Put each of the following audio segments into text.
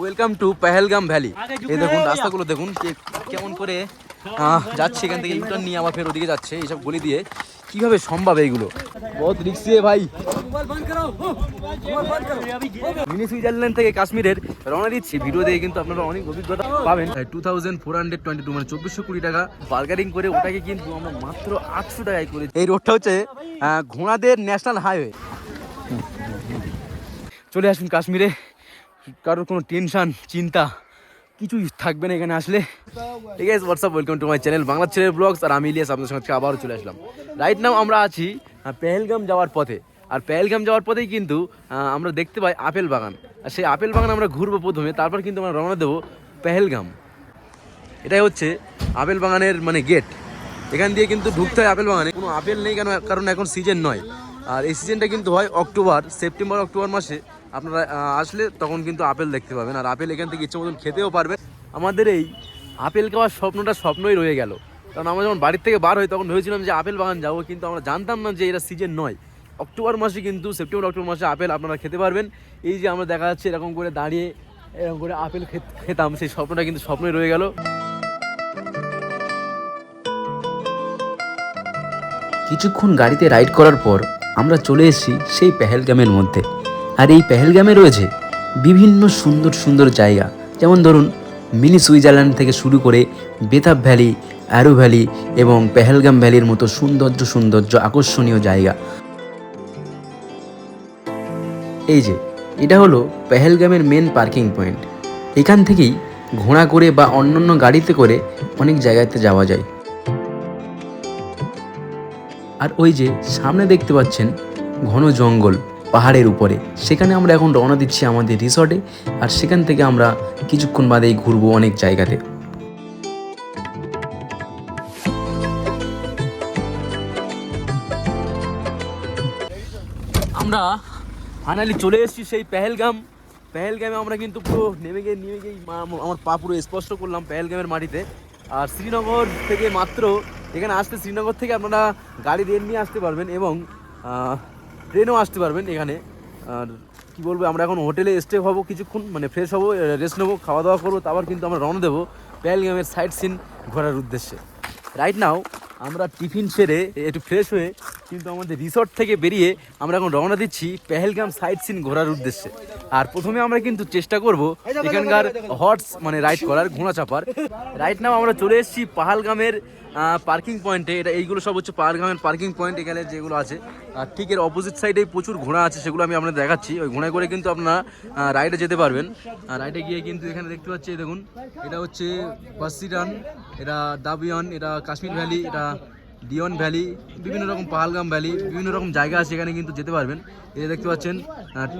Welcome to Pahalgam valley এই দেখুন রাস্তাগুলো দেখুন কেমন করে আহ, যাচ্ছে এখান থেকে ইউটার্ন নিয়ে আবার ফের ওদিকে যাচ্ছে এইসব গলি দিয়ে। কীভাবে সম্ভব এইগুলো? বহুত রিক্সি ভাই। মিনি সুইজারল্যান্ড থেকে কাশ্মীরের রওনা দিচ্ছি। ভিডিও দিয়ে কিন্তু আপনারা অনেক অভিজ্ঞতা পাবেন। Two thousand four hundred twenty two মানে চব্বিশশো কুড়ি টাকা বার্গারিং করে ওটাকে কিন্তু আমরা মাত্র আটশো টাকায় করেছি এই রোডটা হচ্ছে ঘোড়াদের ন্যাশনাল হাইওয়ে চলে আসুন কাশ্মীরে। কারোর কোনো টেনশান, চিন্তা, কিছুই থাকবে না এখানে আসলে। ঠিক আছে WhatsApp welcome to my channel Bangla ছেলের ব্লগস আর আমি ইলিয়াস, আপনাদের সঙ্গে আবারও চলে আসলাম। রাইট নাও আমরা আছি পেহেলগাম যাওয়ার পথে। আর পেহেলগাম যাওয়ার পথেই কিন্তু আমরা দেখতে পাই আপেল বাগান। আর সেই আপেল বাগান আমরা ঘুরবো প্রথমে, তারপর কিন্তু আমরা রওনা দেবো পেহেলগাম। এটাই হচ্ছে আপেল বাগানের মানে গেট এখান দিয়ে কিন্তু ঢুকতে হয় আপেল বাগানে। কোনো আপেল নেই কেন? কারণ এখন সিজন নয়। আর এই সিজনটা কিন্তু হয় অক্টোবর সেপ্টেম্বর অক্টোবর মাসে। আপনারা আসলে তখন কিন্তু আপেল দেখতে পাবেন, আর আপেল এখান থেকে ইচ্ছে মতন খেতেও পারবেন। আমাদের এই আপেল খাওয়ার স্বপ্নটা স্বপ্নই রয়ে গেল। কারণ আমরা যখন বাড়ির থেকে বার হই, তখন ভেবেছিলাম যে আপেল বাগান যাব, কিন্তু আমরা জানতাম না যে এটা সিজন নয়। অক্টোবর মাসে কিন্তু, সেপ্টেম্বর, অক্টোবর মাসে আপেল আপনারা খেতে পারবেন। এই যে আমরা দেখা যাচ্ছে, এরকম করে দাঁড়িয়ে, এরকম করে আপেল খেতাম। সেই স্বপ্নটা কিন্তু স্বপ্নই রয়ে গেল। কিছুক্ষণ গাড়িতে রাইড করার পর আমরা চলে এসেছি সেই পেহেলগামের মধ্যে। আর এই পেহেলগামে রয়েছে বিভিন্ন সুন্দর সুন্দর জায়গা। যেমন ধরুন, মিনি সুইজারল্যান্ড থেকে শুরু করে বেতাব ভ্যালি, অ্যারো ভ্যালি এবং পেহেলগাম ভ্যালির মতো সৌন্দর্য সৌন্দর্য আকর্ষণীয় জায়গা। এই যে, এটা হলো পেহেলগামের মেন পার্কিং পয়েন্ট এখান থেকেই ঘোড়া করে বা অন্যান্য গাড়িতে করে অনেক জায়গাতে যাওয়া যায়। আর ওই যে, সামনে দেখতে পাচ্ছেন ঘন জঙ্গল। পাহাড়ের উপরে। সেখানে আমরা এখন রওনা দিচ্ছি আমাদের রিসর্টে আর সেখান থেকে আমরা কিছুক্ষণ বাদেই ঘুরবো অনেক জায়গাতে। আমরা ফাইনালি চলে এসেছি সেই পেহেলগাম। পেহেলগামে আমরা কিন্তু পুরো নেমে গিয়ে নেমে গিয়ে আমার পা পুরো স্পষ্ট করলাম পেহেলগামের মাটিতে। আর শ্রীনগর থেকে মাত্র, এখানে আসতে শ্রীনগর থেকে আপনারা গাড়ি রেল নিয়ে আসতে পারবেন এবং ট্রেনেও আসতে পারবেন এখানে। আর কি বলব, আমরা এখন হোটেলে স্টে হব কিছুক্ষণ মানে ফ্রেশ হব রেস্ট নেব খাওয়া দাওয়া করব, তারপর কিন্তু আমরা রওনা দেবো প্যালগামের সাইট সিন ঘোরার উদ্দেশ্যে। রাইট নাও আমরা টিফিন সেরে, একটু ফ্রেশ হয়ে কিন্তু আমাদের রিসর্ট থেকে বেরিয়ে আমরা এখন রওনা দিচ্ছি পেহেলগাম সাইট সিন ঘোরার উদ্দেশ্যে। আর প্রথমে আমরা কিন্তু চেষ্টা করব এখানকার হর্স মানে রাইড করার ঘোড়া চাপার। রাইট নাও আমরা চলে এসেছি পাহালগামের পার্কিং পয়েন্টে এটা এইগুলো সব হচ্ছে পাহালগামের পার্কিং পয়েন্ট এখানে যেগুলো আছে। আর ঠিক এর অপোজিট সাইডে প্রচুর ঘোড়া আছে সেগুলো আমি আপনাদের দেখাচ্ছি। ওই ঘোড়ায় করে কিন্তু আপনারা রাইডে যেতে পারবেন। আর রাইডে গিয়ে কিন্তু এখানে দেখতে পাচ্ছি দেখুন এটা হচ্ছে বাসিরান এটা দাবিয়ান এটা কাশ্মীর ভ্যালি এটা ডিয়ন ভ্যালি বিভিন্ন রকম পাহালগাম ভ্যালি বিভিন্ন রকম জায়গা আছে এখানে কিন্তু যেতে পারবেন। এই দেখতে পাচ্ছেন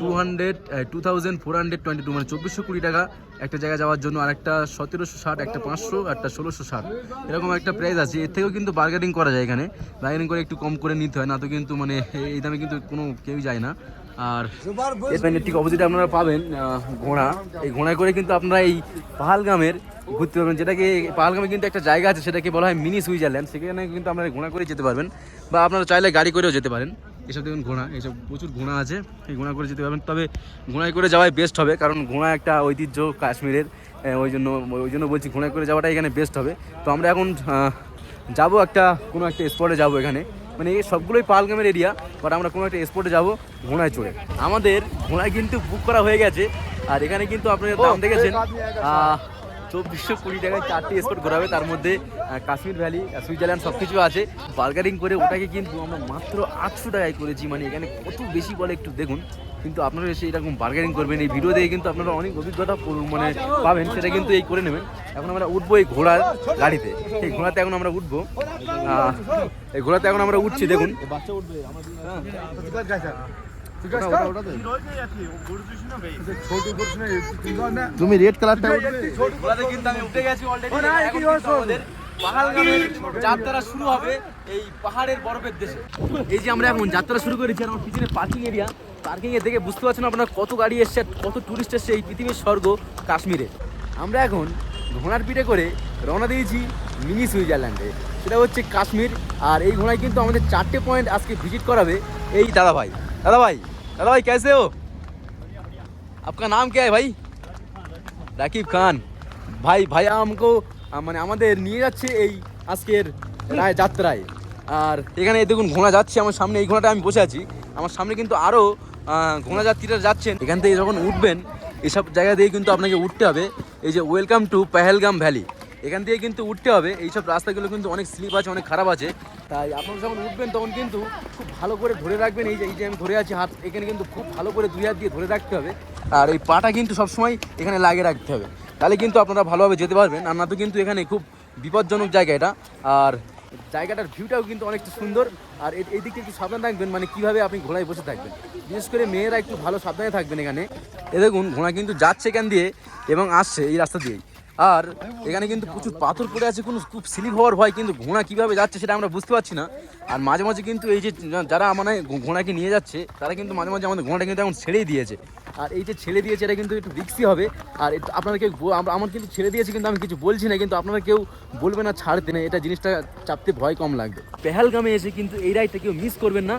two hundred two thousand four hundred twenty two মানে চব্বিশশো কুড়ি টাকা একটা জায়গায় যাওয়ার জন্য আর একটা সতেরোশো ষাট, একটা পাঁচশো, একটা ষোলোশো ষাট। এরকম একটা প্রাইস আছে। এর থেকেও কিন্তু বার্গেনিং করা যায় এখানে। বার্গেনিং করে একটু কম করে নিতে হয়, না তো কিন্তু মানে এই দামে কিন্তু কোনো কেউই যায় না। আর এর মানে ঠিক অপোজিটে আপনারা পাবেন ঘোড়া। এই ঘোড়ায় করে কিন্তু আপনারা এই পাহালগামের ঘুরতে পারবেন যেটাকে পাহালগামে কিন্তু একটা জায়গা আছে সেটাকে বলা হয় মিনি সুইজারল্যান্ড। সেখানে কিন্তু আপনারা ঘোড়া করে যেতে পারবেন বা আপনারা চাইলে গাড়ি করেও যেতে পারেন। এসব দেখুন ঘোড়া এসব প্রচুর ঘোড়া আছে এই ঘোড়া করে যেতে পারবেন। তবে ঘোড়ায় করে যাওয়াই বেস্ট হবে কারণ ঘোড়া একটা ঐতিহ্য কাশ্মীরের ওই জন্য ওই জন্য বলছি ঘোড়ায় করে যাওয়াটা এখানে বেস্ট হবে। তো আমরা এখন যাব একটা কোনো একটা স্পটে যাব এখানে। মানে এই সবগুলোই পালগামের এরিয়া বাট আমরা কোনো একটা স্পটে যাব ঘোড়ায় চড়ে। আমাদের ঘোড়ায় কিন্তু বুক করা হয়ে গেছে আর এখানে কিন্তু আপনারা দাম দেখেছেন চব্বিশশো কুড়ি টাকায় চারটি স্পট ঘোরাবে। তার মধ্যে কাশ্মীর ভ্যালি সুইজারল্যান্ড সব কিছু আছে। বার্গারিং করে ওটাকে কিন্তু আমরা মাত্র আটশো টাকায় করেছি। মানে এখানে কত বেশি বলে একটু দেখুন। কিন্তু আপনারা এসে এরকম বার্গারিং করবেন। এই ভিডিও দিয়ে কিন্তু আপনারা অনেক অভিজ্ঞতা মানে পাবেন। সেটা কিন্তু এই করে নেবেন। এখন আমরা উঠবো এই ঘোড়ার গাড়িতে। এই ঘোড়াতে এখন আমরা উঠবো। এই ঘোড়াতে এখন আমরা উঠছি দেখুন। তুমি রেড কালারটা কিন্তু আমি উঠে গেছি অলরেডি এখন কিন্তু আমাদের পাহাড়গামের যাত্রা শুরু হবে এই পাহাড়ের বরফের দেশে। এই যে আমরা এখন যাত্রা শুরু করেছি আমার পিছনে পার্কিং এরিয়া পার্কিং এ দেখে বুঝতে পারছেন আপনারা কত গাড়ি এসছে কত টুরিস্ট এসছে এই পৃথিবীর স্বর্গ কাশ্মীরে। আমরা এখন ঘোড়ার পিঠে করে রওনা দিয়েছি মিনি সুইজারল্যান্ডে। সেটা হচ্ছে কাশ্মীর। আর এই ঘোড়ায় কিন্তু আমাদের চারটে পয়েন্ট আজকে ভিজিট করাবে এই দাদা ভাই দাদা ভাই দাদা ভাই कैसे हो आपका नाम क्या है भाई রাকিব খান ভাই ভাইয়া আমকো আহ, মানে আমাদের নিয়ে যাচ্ছে এই আজকের রায় যাত্রায় আর এখানে এই দেখুন ঘোড়া যাচ্ছে আমার সামনে এই ঘোড়াটা আমি বসে আছি আমার সামনে কিন্তু আরও ঘোড়া যাত্রীরা যাচ্ছেন এখান থেকে যখন উঠবেন এসব জায়গা দিয়ে কিন্তু আপনাকে উঠতে হবে এই যে ওয়েলকাম টু পেহেলগাম ভ্যালি এখান থেকে কিন্তু উঠতে হবে এইসব রাস্তাগুলো কিন্তু অনেক স্লিপ আছে অনেক খারাপ আছে তাই আপনারা যখন উঠবেন তখন কিন্তু খুব ভালো করে ধরে রাখবেন। এই যে এই যে আমি ধরে আছি হাত, এখানে কিন্তু খুব ভালো করে দুই হাত দিয়ে ধরে রাখতে হবে। আর এই পাটা কিন্তু সবসময় এখানে লাগিয়ে রাখতে হবে। তাহলে কিন্তু আপনারা ভালোভাবে যেতে পারবেন। আর না তো কিন্তু এখানে খুব বিপজ্জনক জায়গা এটা। আর জায়গাটার ভিউটাও কিন্তু অনেকটা সুন্দর। আর এই- দিকটা একটু সাবধান থাকবেন। মানে কীভাবে আপনি ঘোড়ায় বসে থাকবেন। বিশেষ করে মেয়েরা একটু ভালো সাবধানে থাকবেন এখানে। এ দেখুন, ঘোড়া কিন্তু যাচ্ছে এখান দিয়ে এবং আসছে এই রাস্তা দিয়েই। আর এখানে কিন্তু প্রচুর পাথর পড়ে আছে, কোনো খুব স্লিপ হওয়ার ভয় কিন্তু ঘোড়া কীভাবে যাচ্ছে সেটা আমরা বুঝতে পারছি না। আর মাঝে মাঝে কিন্তু এই যে, যারা মানে ঘোড়াকে নিয়ে যাচ্ছে, তারা কিন্তু মাঝে মাঝে আমাদের ঘোড়াটা কিন্তু এখন ছেড়েই দিয়েছে। আর এই যে ছেড়ে দিয়েছে এটা কিন্তু একটু রিক্সি হবে। আর আপনারা কেউ আমার কিন্তু ছেড়ে দিয়েছে কিন্তু আমি কিছু বলছি না কিন্তু আপনারা কেউ বলবে না ছাড়তে না এটা জিনিসটা চাপতে ভয় কম লাগবে। পেহালগামে এসে কিন্তু এই রাইডটা কেউ মিস করবেন না।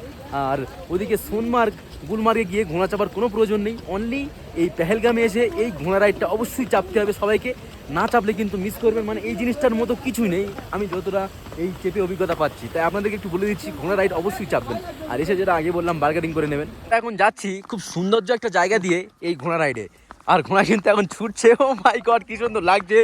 আর ওদিকে সোনমার্গ গুলমার্গে গিয়ে ঘোড়া চাপার কোনো প্রয়োজন নেই। অনলি এই পেহেলগামে এসে এই ঘোড়া রাইডটা অবশ্যই চাপতে হবে সবাইকে। না চাপলে কিন্তু মিস করবেন মানে এই জিনিসটার মতো কিছুই নেই। আমি যতটা এই চেপে অভিজ্ঞতা পাচ্ছি। তাই আপনাদেরকে একটু বলে দিচ্ছি ঘোড়া রাইড অবশ্যই চাপবেন। আর এসে যেটা আগে বললাম বার্গেটিং করে নেবেন। এখন যাচ্ছি খুব সৌন্দর্য একটা জায়গা দিয়ে এই ঘোড়া রাইডে আর ঘোড়া কিন্তু এখন ছুটছে। ও মাই গড কি সুন্দর লাগছে।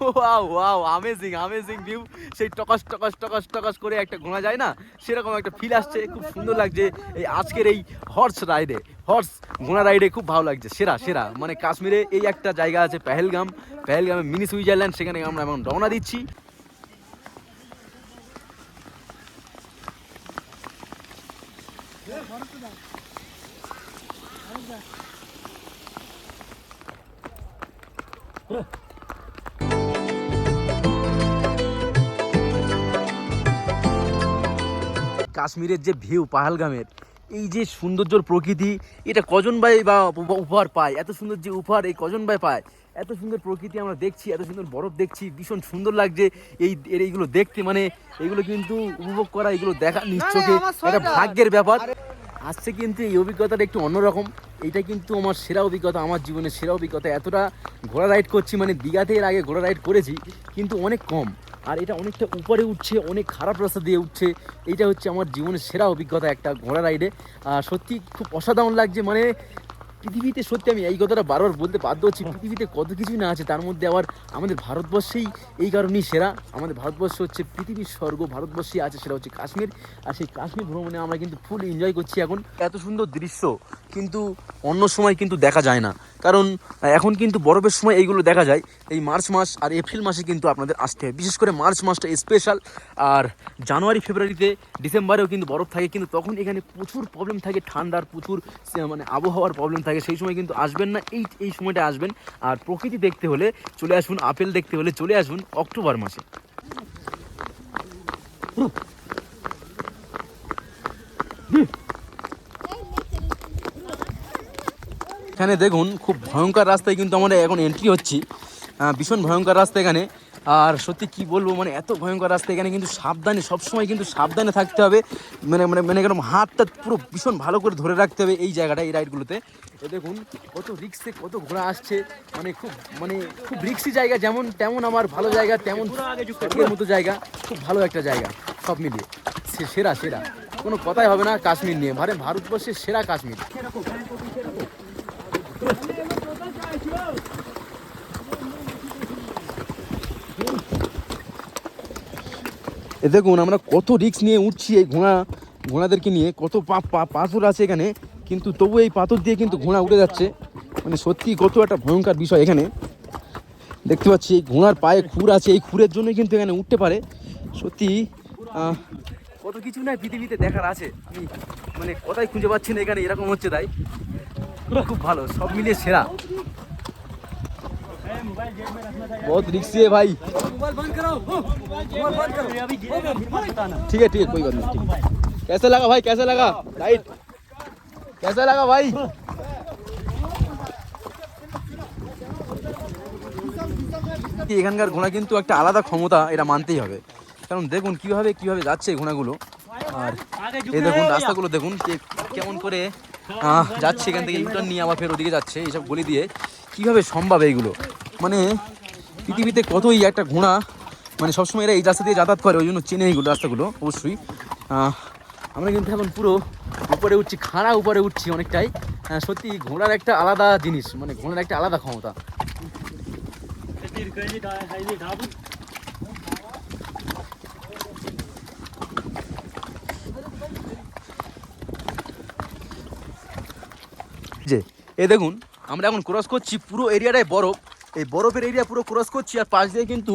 Wow wow amazing amazing view সেই টকাস টকাস টকাস টকাস করে একটা ঘোড়া যায় না? সেরকম একটা ফিল আসছে। খুব সুন্দর লাগছে এই আজকের এই হর্স রাইডে হর্স ঘোড়া রাইডে খুব ভালো লাগছে। সেরা সেরা। মানে কাশ্মীরে এই একটা জায়গা আছে, পেহেলগাম। পেহেলগামে mini Switzerland. সেখানে আমরা এখন রওনা দিচ্ছি। কাশ্মীরের যে ভিউ পাহালগামের এই যে সৌন্দর্যর প্রকৃতি এটা কজন ভাই বা উপহার পায়? এত সুন্দর যে উপহার এই কজন ভাই পায়? এত সুন্দর প্রকৃতি আমরা দেখছি এত সুন্দর বরফ দেখছি ভীষণ সুন্দর লাগছে এই এর এইগুলো দেখতে মানে এগুলো কিন্তু উপভোগ করা এগুলো দেখা নিশ্চয়ই একটা ভাগ্যের ব্যাপার। আসছে কিন্তু এই অভিজ্ঞতাটা একটু অন্যরকম। এটা কিন্তু আমার সেরা অভিজ্ঞতা, আমার জীবনের সেরা অভিজ্ঞতা। এতটা ঘোড়া রাইড করছি মানে দীঘাতে এর আগে ঘোড়া রাইড করেছি, কিন্তু অনেক কম। আর এটা অনেকটা উপরে উঠছে, অনেক খারাপ রাস্তা দিয়ে উঠছে। এইটা হচ্ছে আমার জীবনের সেরা অভিজ্ঞতা একটা ঘোড়া রাইডে। আর সত্যি খুব অসাধারণ লাগছে মানে পৃথিবীতে সত্যি আমি এই কথাটা বারবার বলতে বাধ্য হচ্ছি, পৃথিবীতে কত কিছুই না আছে, তার মধ্যে আবার আমাদের ভারতবর্ষেই এই কারণেই সেরা। আমাদের ভারতবর্ষ হচ্ছে পৃথিবীর স্বর্গ, ভারতবর্ষেই আছে, সেটা হচ্ছে কাশ্মীর। আর সেই কাশ্মীর ভ্রমণে আমরা কিন্তু ফুল এনজয় করছি এখন। এত সুন্দর দৃশ্য, কিন্তু অন্য সময় কিন্তু দেখা যায় না। কারণ এখন কিন্তু বরফের সময় এইগুলো দেখা যায়। এই মার্চ মাস আর এপ্রিল মাসে কিন্তু আপনাদের আসতে হয়। বিশেষ করে মার্চ মাসটা স্পেশাল আর জানুয়ারি, ফেব্রুয়ারিতে ডিসেম্বরেও কিন্তু বরফ থাকে, কিন্তু তখন এখানে প্রচুর প্রবলেম থাকে, ঠান্ডার প্রচুর মানে আবহাওয়ার প্রবলেম থাকে। সেই সময় কিন্তু আসবেন না। এই এই সময়টা আসবেন। আর প্রকৃতি দেখতে হলে চলে আসুন, আপেল দেখতে হলে চলে আসুন অক্টোবর মাসে। এখানে দেখুন, খুব ভয়ঙ্কর রাস্তায় কিন্তু আমরা এখন এন্ট্রি হচ্ছি। ভীষণ ভয়ঙ্কর রাস্তা এখানে। আর সত্যি কি বলব মানে এত ভয়ঙ্কর রাস্তা এখানে কিন্তু সাবধানে সবসময় কিন্তু সাবধানে থাকতে হবে। মানে মানে মানে এরকম হাতটা পুরো ভীষণ ভালো করে ধরে রাখতে হবে এই জায়গাটা এই রাইডগুলোতে। এ দেখুন কত রিক্সে কত ঘোড়া আসছে। মানে খুব মানে খুব রিক্সি জায়গা যেমন তেমন আমার ভালো জায়গা তেমন মতো জায়গা খুব ভালো একটা জায়গা সব মিলিয়ে। সে সেরা সেরা। কোনো কথাই হবে না কাশ্মীর নিয়ে মানে ভারতবর্ষের সেরা কাশ্মীর। এ দেখুন, আমরা কত রিস্ক নিয়ে উঠছি এই ঘোড়া, ঘোড়াদেরকে নিয়ে, কত পাথর আছে এখানে, কিন্তু তবু এই পাথর দিয়ে কিন্তু ঘোড়া উঠে যাচ্ছে। মানে সত্যি কত একটা ভয়ঙ্কর বিষয় এখানে। দেখতে পাচ্ছি, এই ঘোড়ার পায়ে খুর আছে, এই খুরের জন্য কিন্তু এখানে উঠতে পারে। সত্যি কত কিছু না পৃথিবীতে দেখার আছে। আমি মানে কথাই খুঁজে পাচ্ছি না এখানে, এরকম হচ্ছে তাই। খুব ভালো, সব মিলিয়ে সেরা। बहुत रिक्सी है भाई ठीक है ठीक है कोई बात नहीं ठीक है। कैसा लगा भाई कैसा लगा राइट कैसा लगा भाई এখানকার ঘোড়া কিন্তু একটা আলাদা ক্ষমতা এটা মানতেই হবে কারণ দেখুন কিভাবে কিভাবে যাচ্ছে এই ঘোড়াগুলো আর এই দেখুন রাস্তাগুলো দেখুন যে কেমন করে আহ, যাচ্ছে এখান থেকে ইউটার্ন নিয়ে আবার ফের ওদিকে যাচ্ছে এইসব গলি দিয়ে কিভাবে সম্ভব এইগুলো মানে পৃথিবীতে কতই একটা ঘোড়া মানে সবসময় এরা এই রাস্তা দিয়ে যাতায়াত করে ওই জন্য চেনে এইগুলো রাস্তাগুলো অবশ্যই। আমরা কিন্তু এখন পুরো উপরে উঠছি খাড়া উপরে উঠছি অনেকটাই। আহ, সত্যি ঘোড়ার একটা আলাদা জিনিস মানে ঘোড়ার একটা আলাদা ক্ষমতা। যে এ দেখুন আমরা এখন ক্রস করছি পুরো এরিয়াটাই বরফ। এই বরফের এরিয়া পুরো ক্রস করছি আর পাশ দিয়ে কিন্তু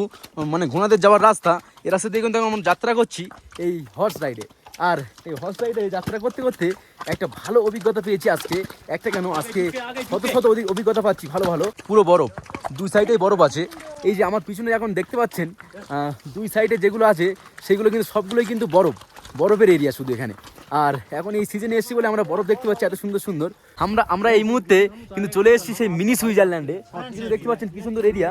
মানে ঘোড়াদের যাওয়ার রাস্তা। এই রাস্তা দিয়ে কিন্তু আমরা যাত্রা করছি এই হর্স রাইডে আর এই হর্স রাইডে যাত্রা করতে করতে একটা ভালো অভিজ্ঞতা পেয়েছি আজকে। একটা কেন, আজকে শত শত অভিজ্ঞতা পাচ্ছি, ভালো ভালো। পুরো বরফ। দুই সাইডেই বরফ আছে। এই যে আমার পিছনে এখন দেখতে পাচ্ছেন দুই সাইডে যেগুলো আছে, সেগুলো কিন্তু সবগুলোই কিন্তু বরফ। বরফের এরিয়া শুধু এখানে। আর এখন এই সিজনে এসছি বলে আমরা বরফ দেখতে পাচ্ছি এত সুন্দর সুন্দর। আমরা আমরা এই মুহূর্তে কিন্তু চলে এসেছি সেই মিনি সুইজারল্যান্ডে দেখতে পাচ্ছেন কি সুন্দর এরিয়া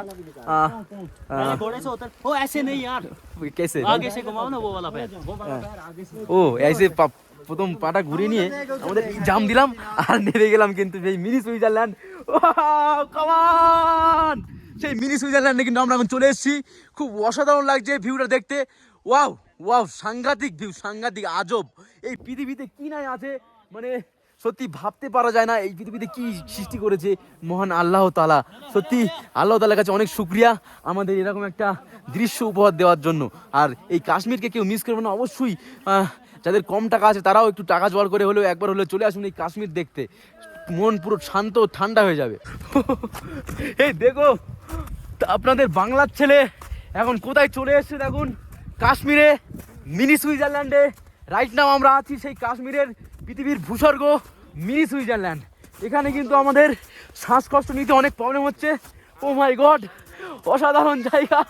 ও এসে হ্যাঁ। প্রথম পাটা ঘুরিয়ে নিয়ে আমাদের জাম দিলাম আর নেমে গেলাম কিন্তু সেই মিনি সুইজারল্যান্ড সেই মিনি সুইজারল্যান্ডে কিন্তু আমরা এখন চলে এসেছি। খুব অসাধারণ লাগছে ভিউটা দেখতে। ওয়াও ওয়াও, সাংঘাতিক ভিউ সাংঘাতিক আজব। এই পৃথিবীতে কি নাই আছে? মানে সত্যি ভাবতে পারা যায় না এই পৃথিবীতে কি সৃষ্টি করেছে মহান আল্লাহ তালা সত্যি, আল্লাহ তালার কাছে অনেক শুক্রিয়া আমাদের এরকম একটা দৃশ্য উপহার দেওয়ার জন্য। আর এই কাশ্মীরকে কেউ মিস করবে না, অবশ্যই যাদের কম টাকা আছে তারাও একটু টাকা জোগাড় করে হলেও একবার হলেও চলে আসুন এই কাশ্মীর দেখতে। মন পুরো শান্ত, ঠান্ডা হয়ে যাবে। এই দেখো, আপনাদের বাংলার ছেলে এখন কোথায় চলে এসছে দেখুন। কাশ্মীরে, মিনি সুইজারল্যান্ডে। রাইট নাও আমরা আছি সেই কাশ্মীরের পৃথিবীর ভূস্বর্গ, মিনি সুইজারল্যান্ড। এখানে কিন্তু আমাদের শ্বাসকষ্ট নিতে অনেক প্রবলেম হচ্ছে। ও মাই গড অসাধারণ জায়গা।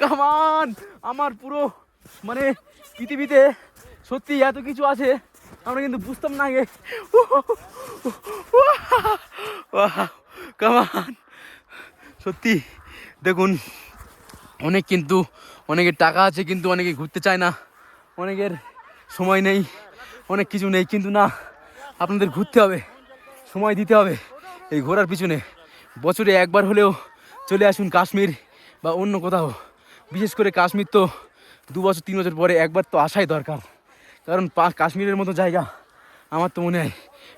কামান আমার পুরো মানে পৃথিবীতে সত্যি এত কিছু আছে, আমরা কিন্তু বুঝতাম না আগে। কামান সত্যি, দেখুন অনেক কিন্তু, অনেকের টাকা আছে কিন্তু, অনেকে ঘুরতে চায় না, অনেকের সময় নেই, অনেক কিছু নেই, কিন্তু না, আপনাদের ঘুরতে হবে, সময় দিতে হবে এই ঘোরার পিছনে। বছরে একবার হলেও চলে আসুন কাশ্মীর বা অন্য কোথাও। বিশেষ করে কাশ্মীর তো দু বছর, তিন বছর পরে একবার তো আসাই দরকার। কারণ কাশ্মীরের মতো জায়গা আমার তো মনে হয়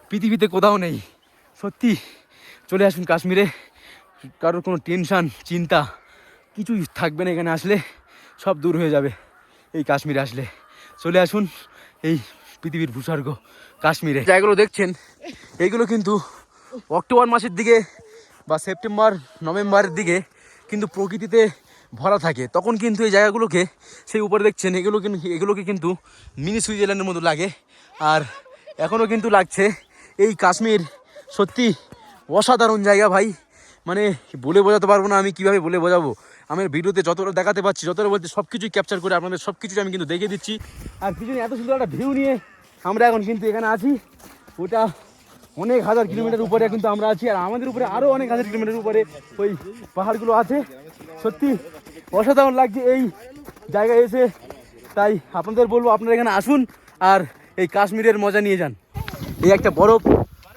পৃথিবীতে কোথাও নেই। সত্যি চলে আসুন কাশ্মীরে, কারোর কোনো টেনশান, চিন্তা কিছুই থাকবে না এখানে আসলে, সব দূর হয়ে যাবে এই কাশ্মীরে আসলে। চলে আসুন এই পৃথিবীর ভূস্বর্গ কাশ্মীরে। জায়গাগুলো দেখছেন, এইগুলো কিন্তু অক্টোবর মাসের দিকে বা সেপ্টেম্বর নভেম্বরের দিকে কিন্তু প্রকৃতিতে ভরা থাকে। তখন কিন্তু এই জায়গাগুলোকে সেই উপরে দেখছেন, এগুলো কিন্তু এগুলোকে কিন্তু মিনি সুইজারল্যান্ডের মতো লাগে। আর এখনও কিন্তু লাগছে এই কাশ্মীর সত্যি অসাধারণ জায়গা ভাই। মানে বলে বোঝাতে পারব না আমি কীভাবে বলে বোঝাবো। আমার ভিডিওতে যতটা দেখাতে পারছি যতটা বলতে সব কিছুই ক্যাপচার করে আপনাদের সব কিছুই আমি কিন্তু দেখিয়ে দিচ্ছি। আর পিছনে এত সুন্দর একটা ভিউ নিয়ে আমরা এখন কিন্তু এখানে আছি। ওটা অনেক হাজার কিলোমিটার উপরে কিন্তু আমরা আছি, আর আমাদের উপরে আরও অনেক হাজার কিলোমিটার উপরে ওই পাহাড়গুলো আছে। সত্যি অসাধারণ লাগছে এই জায়গায় এসে। তাই আপনাদের বলব আপনারা এখানে আসুন আর এই কাশ্মীরের মজা নিয়ে যান। এই একটা বরফ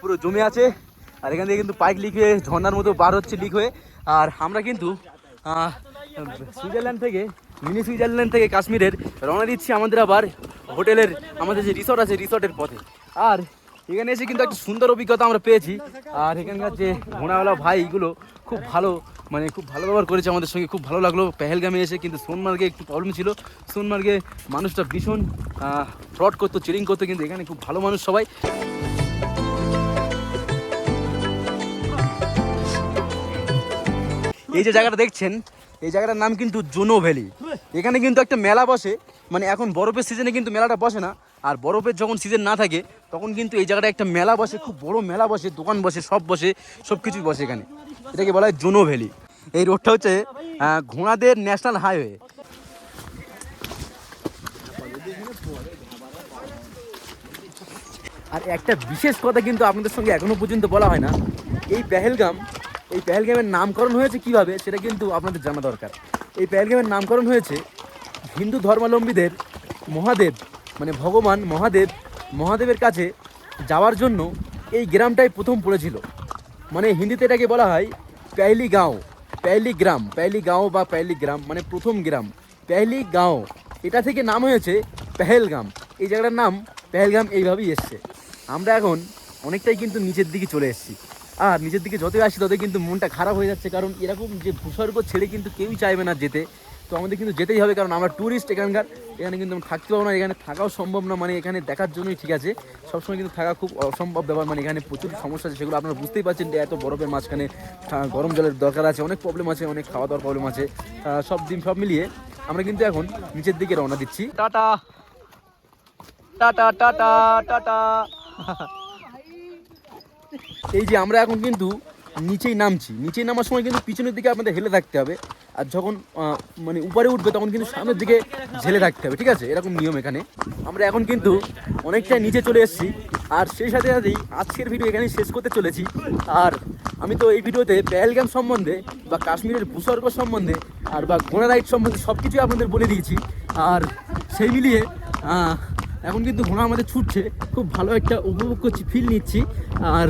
পুরো জমে আছে। আর এখান থেকে কিন্তু পাইক লিক হয়ে ঝর্নার মতো বার হচ্ছে লিক হয়ে। আর আমরা কিন্তু সুইজারল্যান্ড থেকে, মিনি সুইজারল্যান্ড থেকে কাশ্মীরের রওনা দিচ্ছি আমাদের আবার হোটেলের, আমাদের যে রিসর্ট আছে রিসর্টের পথে। আর এখানে এসে কিন্তু একটা সুন্দর অভিজ্ঞতা আমরা পেয়েছি। আর এখানকার যে ঘোড়াওয়ালা ভাইগুলো খুব ভালো মানে খুব ভালো ব্যবহার করেছে আমাদের সঙ্গে, খুব ভালো লাগল। পেহেলগামে এসে কিন্তু সোনমার্গে একটু প্রবলেম ছিল। সোনমার্গে মানুষটা ভীষণ ফ্রড করতো চেরিং করতো, কিন্তু এখানে খুব ভালো মানুষ সবাই। এই যে জায়গাটা দেখছেন, এই জায়গাটার নাম কিন্তু জোনো ভ্যালি। এখানে কিন্তু একটা মেলা বসে মানে এখন বরফের সিজনে কিন্তু মেলাটা বসে না। আর বরফের যখন সিজন না থাকে, তখন কিন্তু এই জায়গাটা একটা মেলা বসে, খুব বড় মেলা বসে, দোকান বসে, সব বসে, সব কিছুই বসে এখানে। এটাকে বলা হয় জোনো ভ্যালি। এই রোডটা হচ্ছে ঘোড়াদের ন্যাশনাল হাইওয়ে আর একটা বিশেষ কথা কিন্তু আপনাদের সঙ্গে এখনও পর্যন্ত বলা হয় না। এই পেহেলগাম এই পেহেলগামের নামকরণ হয়েছে কীভাবে, সেটা কিন্তু আপনাদের জানা দরকার। এই পেহেলগামের নামকরণ হয়েছে হিন্দু ধর্মাবলম্বীদের মহাদেব মানে ভগবান মহাদেব, মহাদেবের কাছে যাওয়ার জন্য এই গ্রামটাই প্রথম পড়েছিল। মানে হিন্দিতে এটাকে বলা হয় পেহলি গাঁও পেহলি গ্রাম পেহলি গাঁও বা পেহলি গ্রাম মানে প্রথম গ্রাম পেহলি গাঁও এটা থেকে নাম হয়েছে পেহেলগাম। এই জায়গাটার নাম পেহেলগাম এইভাবেই এসছে। আমরা এখন অনেকটাই কিন্তু নিচের দিকে চলে এসেছি। আর নিচের দিকে যতই আসি ততই কিন্তু মনটা খারাপ হয়ে যাচ্ছে। কারণ এরকম যে ভূস্বর্গ ছেড়ে কিন্তু কেউই চাইবে না যেতে। তো আমাদের কিন্তু যেতেই হবে, কারণ আমরা ট্যুরিস্ট এখানকার। এখানে কিন্তু আমরা থাকতে পারব না, এখানে থাকাও সম্ভব না মানে এখানে দেখার জন্যই ঠিক আছে। সবসময় কিন্তু থাকা খুব অসম্ভব ব্যাপার মানে এখানে প্রচুর সমস্যা আছে, সেগুলো আপনারা বুঝতেই পারছেন যে এত বরফের মাঝখানে গরম জলের দরকার আছে, অনেক প্রবলেম আছে, অনেক খাওয়া দাওয়ার প্রবলেম আছে সব দিন, সব মিলিয়ে আমরা কিন্তু এখন নিচের দিকে রওনা দিচ্ছি। টাটা। Tata tata tata. এই যে আমরা এখন কিন্তু নিচেই নামছি। নিচেই নামার সময় কিন্তু পিছনের দিকে আপনাদের হেলে থাকতে হবে। আর যখন মানে উপরে উঠবে তখন কিন্তু সামনের দিকে ঝেলে থাকতে হবে, ঠিক আছে? এরকম নিয়ম এখানে। আমরা এখন কিন্তু অনেকটাই নিচে চলে এসেছি। আর সেই সাথে সাথেই আজকের ভিডিও এখানেই শেষ করতে চলেছি। আর আমি তো এই ভিডিওতে পেহেলগাম সম্বন্ধে বা কাশ্মীরের ভূস্বর্গ সম্বন্ধে আর বা ঘোড়া রাইড সম্বন্ধে সব কিছুই আপনাদের বলে দিয়েছি। আর সেই মিলিয়ে এখন কিন্তু ঘোড়া আমাদের ছুটছে। খুব ভালো একটা উপভোগ করছি ফিল নিচ্ছি। আর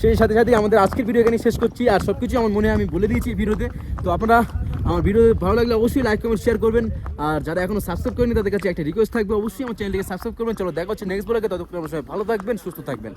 সেই সাথে সাথে আমাদের আজকের ভিডিও এখানে শেষ করছি। আর সব কিছু আমার মনে আমি বলে দিয়েছি ভিডিওতে। তো আপনারা আমার ভিডিও ভালো লাগলে অবশ্যই লাইক কমেন্ট শেয়ার করবেন। আর যারা এখনও সাবস্ক্রাইব করেনি তাদের কাছে একটা রিকোয়েস্ট থাকবে। অবশ্যই আমার চ্যানেলটিকে সাবস্ক্রাইব করবেন। চলো দেখা হচ্ছে নেক্সট ব্লগে ততক্ষণ আমার সবাই ভালো থাকবেন, সুস্থ থাকবেন।